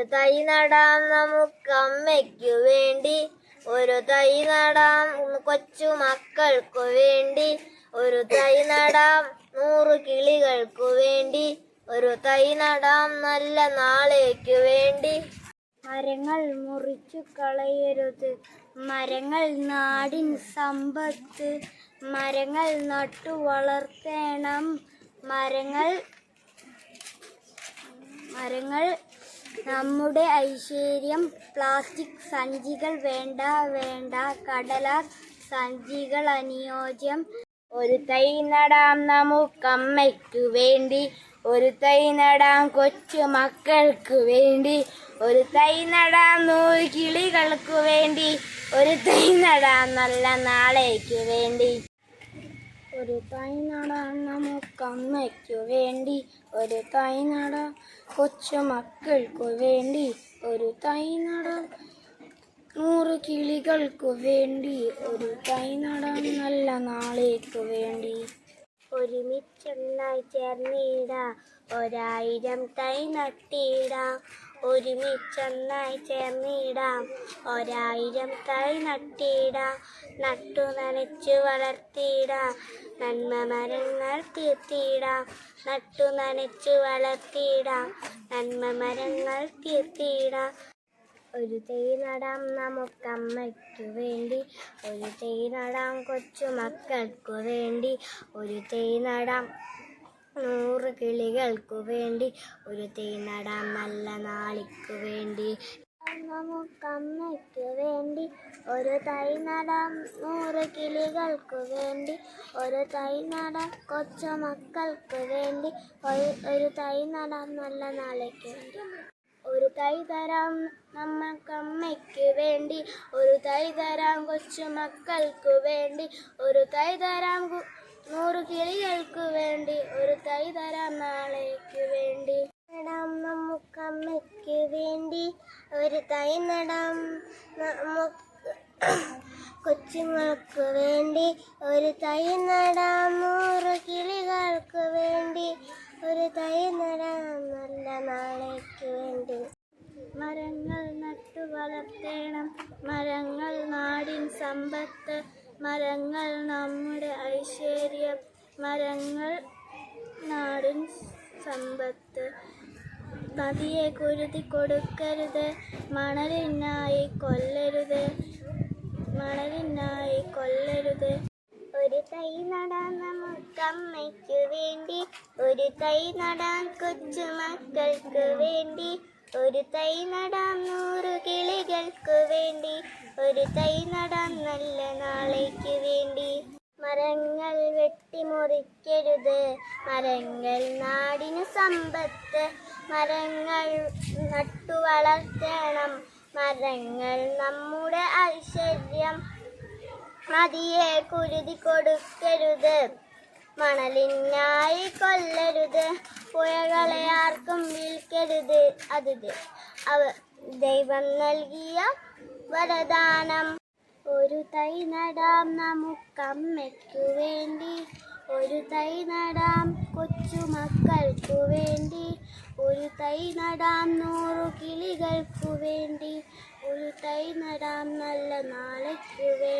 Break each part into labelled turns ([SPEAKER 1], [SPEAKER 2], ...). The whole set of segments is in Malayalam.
[SPEAKER 1] ഒരു തൈ നടാം നമുക്ക് അമ്മയ്ക്കു വേണ്ടി. ഒരു തൈ നടാം കൊച്ചു മക്കൾക്കു വേണ്ടി. ഒരു തൈ നടാം നൂറ് കിളികൾക്കു വേണ്ടി. ഒരു തൈ നടാം നല്ല നാളേക്കു വേണ്ടി. മരങ്ങൾ മുറിച്ചു കളയരുത്. മരങ്ങൾ നാടിൻ സമ്പത്ത്. മരങ്ങൾ നട്ടു വളർത്തേണം. മരങ്ങൾ മരങ്ങൾ നമ്മുടെ ഐശ്വര്യം പ്ലാസ്റ്റിക് സഞ്ചികൾ വേണ്ട വേണ്ട. കടലാസ് സഞ്ചികൾ അനുയോജ്യം. ഒരു തൈ നടാം നമുക്കമ്മയ്ക്കു വേണ്ടി. ഒരു തൈ നടാം കൊച്ചു മക്കൾക്ക് വേണ്ടി. ഒരു തൈ നടാം നൂറ് കിളികൾക്ക് വേണ്ടി. ഒരു തൈ നടാം നല്ല നാളേക്ക് വേണ്ടി. ഒരു തൈ നടാം നമുക്കമ്മയ്ക്കു വേണ്ടി. ഒരു തൈ നടാം കൊച്ചു മക്കൾക്കു വേണ്ടി. ഒരു തൈ നടാം നൂറ് കിളികൾക്കു വേണ്ടി. ഒരു തൈ നടാം നല്ല നാളേക്കു വേണ്ടി. ഒരുമിച്ചൊന്നായി ചേർന്നിടാം. ഒരായിരം തൈ നട്ടിടാം. ഒരുമിച്ചൊന്നായി ചേർന്നിടാം. ഒരായിരം തൈ നട്ടിടാം. നട്ടു നനച്ചു വളർത്തിയിടാം നന്മ മരങ്ങൾ തീർത്തിയിടാം നട്ടു നനച്ചു വളർത്തിയിടാം നന്മ മരങ്ങൾ തീർത്തിയിടാം ഒരു തൈ നടാം നമുക്കമ്മയ്ക്കു വേണ്ടി. ഒരു തൈ നടാം കൊച്ചു മക്കൾക്കു വേണ്ടി. ഒരു തൈ നടാം നൂറ് കിളികൾക്കു വേണ്ടി ഒരു തൈ നല്ല നാളിക്കു വേണ്ടി. നമുക്കമ്മയ്ക്കു വേണ്ടി ഒരു തൈ നടാം. നൂറ് കിളികൾക്കു വേണ്ടി ഒരു തൈ നടാം. കൊച്ചു മക്കൾക്കു വേണ്ടി ഒരു തൈ നടാം നല്ല നാളേക്ക് വേണ്ടി. ഒരു തൈ തരാം നമ്മൾക്കമ്മയ്ക്ക് വേണ്ടി. ഒരു തൈ തരാം കൊച്ചു മക്കൾക്കു വേണ്ടി. ഒരു തൈ തരാം നൂറ് കിളികൾക്ക് വേണ്ടി ഒരു തൈ തരാം നാളേക്ക് വേണ്ടി. നടാം നമുക്കമ്മയ്ക്ക് വേണ്ടി ഒരു തൈ നടാം കൊച്ചുങ്ങൾക്ക് വേണ്ടി ഒരു തൈ നടാം നൂറ് കിളികൾക്ക് വേണ്ടി ഒരു തൈ നടാം നല്ല നാളേക്ക് വേണ്ടി. മരങ്ങൾ നട്ടു വളർത്തേണം. മരങ്ങൾ നാടിൻ സമ്പത്ത് മരങ്ങൾ നമ്മുടെ ഐശ്വര്യം. മരങ്ങൾ നാടിൻ സമ്പത്ത്. നദിയെ കുരുതി കൊടുക്കരുത്. മണലിനായി കൊല്ലരുത്. മണലിനായി കൊല്ലരുത്. ഒരു തൈ നടാൻ നമുക്കമ്മയ്ക്ക് വേണ്ടി. ഒരു തൈ നടാൻ കൊച്ചുമക്കൾക്ക് വേണ്ടി. ഒരു തൈ നടാം നൂറ് കിളികൾക്ക് വേണ്ടി ഒരു തൈ നടാം നല്ല നാളേക്ക് വേണ്ടി. മരങ്ങൾ വെട്ടിമുറിക്കരുത് മരങ്ങൾ നാടിന് സമ്പത്ത്. മരങ്ങൾ നട്ടു വളർത്തണം മരങ്ങൾ നമ്മുടെ ഐശ്വര്യം. നദിയെ കുരുതി കൊടുക്കരുത്. മണലിനായി കൊല്ലരുത്. പുഴകളെ ആർക്കും വിൽക്കരുത്. അത് അവ ദൈവം നൽകിയ വരദാനം. ഒരു തൈ നടാം നമുക്കമ്മയ്ക്കു വേണ്ടി. ഒരു തൈ നടാം കൊച്ചുമക്കൾക്കു വേണ്ടി. ഒരു തൈ നടാം നൂറു കിളികൾക്കു വേണ്ടി. ഒരു തൈ നടാം നല്ല നാളേക്കു വേണ്ടി.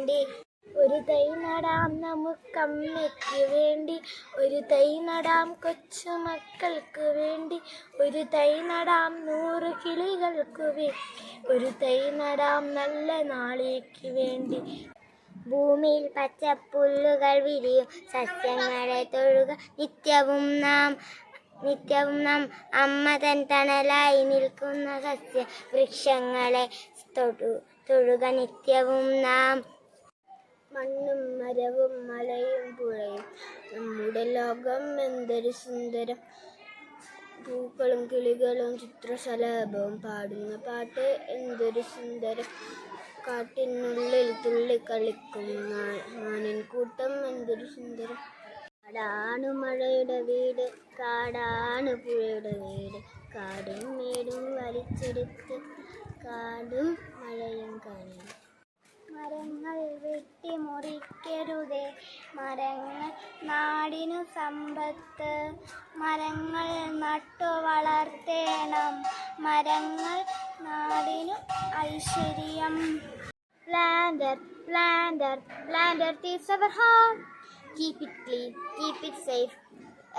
[SPEAKER 1] നടാം നമുക്കമ്മയ്ക്ക് വേണ്ടി. ഒരു തൈ നടാം കൊച്ചു മക്കൾക്ക് വേണ്ടി. ഒരു തൈ നടാം നൂറ് കിളികൾക്ക് വേണ്ടി ഒരു തൈ നടാം നല്ല നാളേക്ക് വേണ്ടി. ഭൂമിയിൽ പച്ചപ്പുല്ലുകൾ വിരിയും. സസ്യങ്ങളെ തൊഴുക. നിത്യവും നാം നിത്യവും നാം അമ്മ തൻ തണലായി നിൽക്കുന്ന സസ്യ വൃക്ഷങ്ങളെ തൊടു തൊഴുക. നിത്യവും നാം മണ്ണും മരവും മലയും പുഴയും. നമ്മുടെ ലോകം എന്തൊരു സുന്ദരം. പൂക്കളും കിളികളും ചിത്രശലഭവും. പാടുന്ന പാട്ട് എന്തൊരു സുന്ദരം. കാട്ടിനുള്ളിൽ തുള്ളി കളിക്കും മാനിൻ കൂട്ടം എന്തൊരു സുന്ദരം. കാടാണ് മഴയുടെ വീട്. കാടാണ് പുഴയുടെ വീട്. കാടും മേടും വലിച്ചെടുത്ത് കാടും മഴയും കാണും മരങ്ങൾ വെട്ടി മുറിക്കരുതേ മരങ്ങൾ നാടിനു സമ്പത്ത് മരങ്ങൾ നട്ടു വളർത്തേണം മരങ്ങൾ നാടിനു ഐശ്വര്യം Planter, planter, planter is our home. Keep it clean, keep it safe.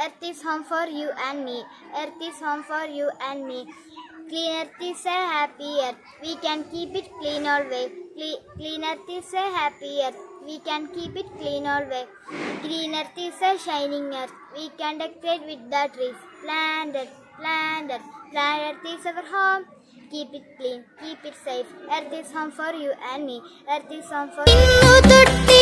[SPEAKER 1] Earth is home for you and me. Earth is home for you and me. Clean earth is a happy earth. We can keep it clean always. Clean earth is a happy earth. We can keep it clean always. Green earth is a shining earth. We can decorate with the trees. Plant earth, plant earth. Plant earth is our home. Keep it clean, keep it safe. Earth is home for you and me. Earth is home for
[SPEAKER 2] you.